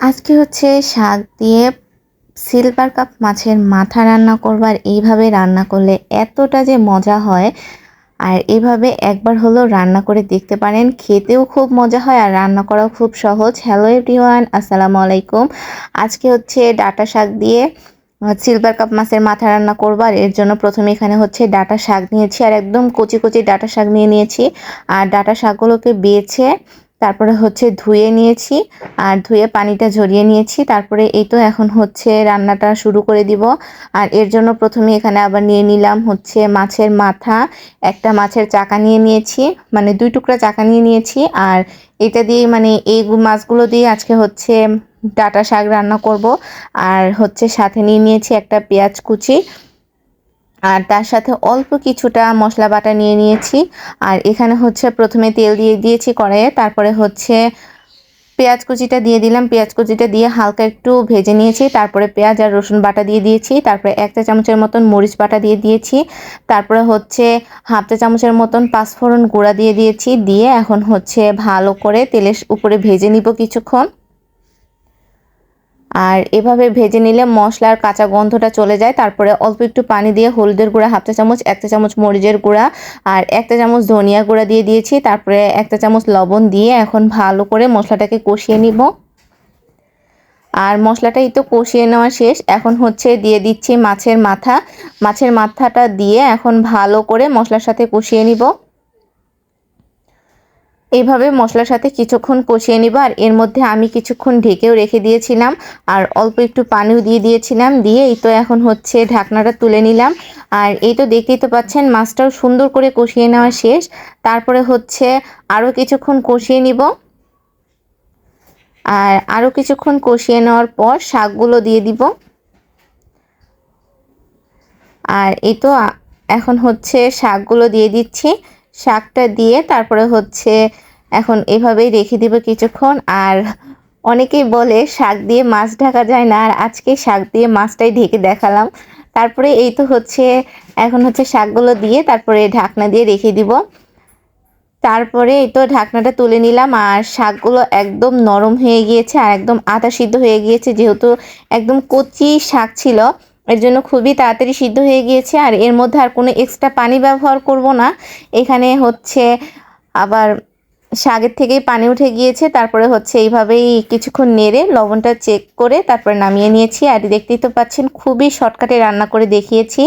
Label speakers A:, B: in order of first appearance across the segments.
A: আজকে হচ্ছে শাক দিয়ে সিলভার কাপ মাছের মাথা রান্না করবার, এইভাবে রান্না করলে এতটা যে মজা হয়। আর এভাবে একবার হলেও রান্না করে দেখতে পারেন, খেতেও খুব মজা হয় আর রান্না করাও খুব সহজ। হ্যালো এভরিওয়ান আসসালামু আলাইকুম। আজকে হচ্ছে ডাটা শাক দিয়ে সিলভার কাপ মাছের মাথা রান্না করব আর এর জন্য প্রথমে এখানে হচ্ছে ডাটা শাক নিয়েছি আর একদম কচি কচি ডাটা শাক নিয়ে নিয়েছি। আর ডাটা শাকগুলোকে বেছে তারপরে হচ্ছে ধুয়ে নিয়েছি, আর ধুয়ে পানিটা ঝরিয়ে নিয়েছি। তারপরে এই তো এখন হচ্ছে রান্নাটা শুরু করে দিব। আর এর জন্য প্রথমে এখানে আবার নিয়ে নিলাম হচ্ছে মাছের মাথা। একটা মাছের চাকা নিয়ে নিয়েছি মানে দুই টুকরা চাকা নিয়ে নিয়েছি। আর এটা দিয়ে মানে এই মাছগুলো দিয়ে আজকে হচ্ছে ডাটা শাক রান্না করব। আর হচ্ছে সাথে নিয়ে নিয়েছি একটা পেঁয়াজ কুচি। আর তার সাথে অল্প কিছুটা মশলা বাটা নিয়ে নিয়েছি। আর এখানে হচ্ছে প্রথমে তেল দিয়ে দিয়েছি কড়াইয়ে, তারপরে হচ্ছে পেঁয়াজ কুচিটা দিয়ে দিলাম। পেঁয়াজ কুচিটা দিয়ে হালকা একটু ভেজে নিয়েছি, তারপরে পেঁয়াজ আর রসুন বাটা দিয়ে দিয়েছি, তারপরে এক চা চামচের মতন মরিচ বাটা দিয়ে দিয়েছি, তারপরে হচ্ছে হাফ চা চামচের মতন পাঁচফোড়ন গুঁড়া দিয়ে দিয়েছি, দিয়ে এখন হচ্ছে ভালো করে তেলের উপরে ভেজে নিব কিছুক্ষণ। আর এভাবে ভেজে নিলে মশলার কাঁচা গন্ধটা চলে যায়। তারপরে অল্প একটু পানি দিয়ে হলুদের গুঁড়া, হাফ চা চামচ, এক চা চামচ মরিচের গুঁড়া আর এক চা চামচ ধনিয়া গুঁড়া দিয়ে দিয়েছি। তারপরে এক চা চামচ লবণ দিয়ে এখন ভালো করে মশলাটাকে কষিয়ে নিব। আর মশলাটাই তো কষিয়ে নেওয়া শেষ। এখন হচ্ছে দিয়ে দিচ্ছি মাছের মাথা। মাছের মাথাটা দিয়ে এখন ভালো করে মশলার সাথে কষিয়ে নিব। এইভাবে মশলার সাথে কিছুক্ষণ কষিয়ে নিব আর এর মধ্যে আমি কিছুক্ষণ ঢেকেও রেখে দিয়েছিলাম আর অল্প একটু পানিও দিয়ে দিয়েছিলাম, দিয়ে এই তো এখন হচ্ছে ঢাকনাটা তুলে নিলাম। আর এই তো দেখতেই তো পাচ্ছেন মাছটাও সুন্দর করে কষিয়ে নেওয়া শেষ। তারপরে হচ্ছে আরও কিছুক্ষণ কষিয়ে নিব। আর আরও কিছুক্ষণ কষিয়ে নেওয়ার পর শাকগুলো দিয়ে দিব। আর এই তো এখন হচ্ছে শাকগুলো দিয়ে দিচ্ছি। শাকটা দিয়ে তারপরে হচ্ছে এখন এভাবেই রেখে দিব কিছুক্ষণ। আর অনেকেই বলে শাক দিয়ে মাছ ঢাকা যায় না, আর আজকে শাক দিয়ে মাছটাই ঢেকে দেখালাম। তারপরে এই তো হচ্ছে, এখন হচ্ছে শাকগুলো দিয়ে তারপরে ঢাকনা দিয়ে রেখে দিব। তারপরে এই তো ঢাকনাটা তুলে নিলাম, আর শাকগুলো একদম নরম হয়ে গিয়েছে আর একদম আটা সিদ্ধ হয়ে গিয়েছে, যেহেতু একদম কচি শাক ছিল, এর জন্য খুবই তাড়াতাড়ি সিদ্ধ হয়ে গিয়েছে। আর এর মধ্যে আর কোনো এক্সট্রা পানি ব্যবহার করব না। এখানে হচ্ছে আবার শাকের থেকেই পানি উঠে গিয়েছে, তারপরে হচ্ছে এইভাবেই কিছুক্ষণ নেড়ে লবণটা চেক করে তারপরে নামিয়ে নিয়েছি। আর দেখতেই তো পাচ্ছেন, খুবই শর্টকাটে রান্না করে দেখিয়েছি।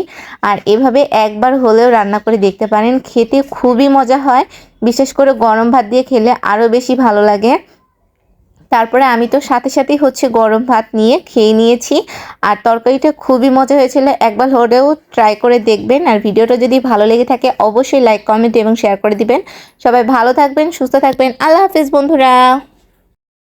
A: আর এভাবে একবার হলেও রান্না করে দেখতে পারেন, খেতে খুবই মজা হয়। বিশেষ করে গরম ভাত দিয়ে খেলে আরও বেশি ভালো লাগে। তারপরে আমি তো সাথে সাথেই হচ্ছে গরম ভাত নিয়ে খেয়ে নিয়েছি। আর তরকারিটা খুবই মজা হয়েছিল। একবার হলেও ট্রাই করে দেখবেন। আর ভিডিওটা যদি ভালো লেগে থাকে, অবশ্যই লাইক কমেন্ট এবং শেয়ার করে দিবেন। সবাই ভালো থাকবেন, সুস্থ থাকবেন। আল্লাহ হাফিজ বন্ধুরা।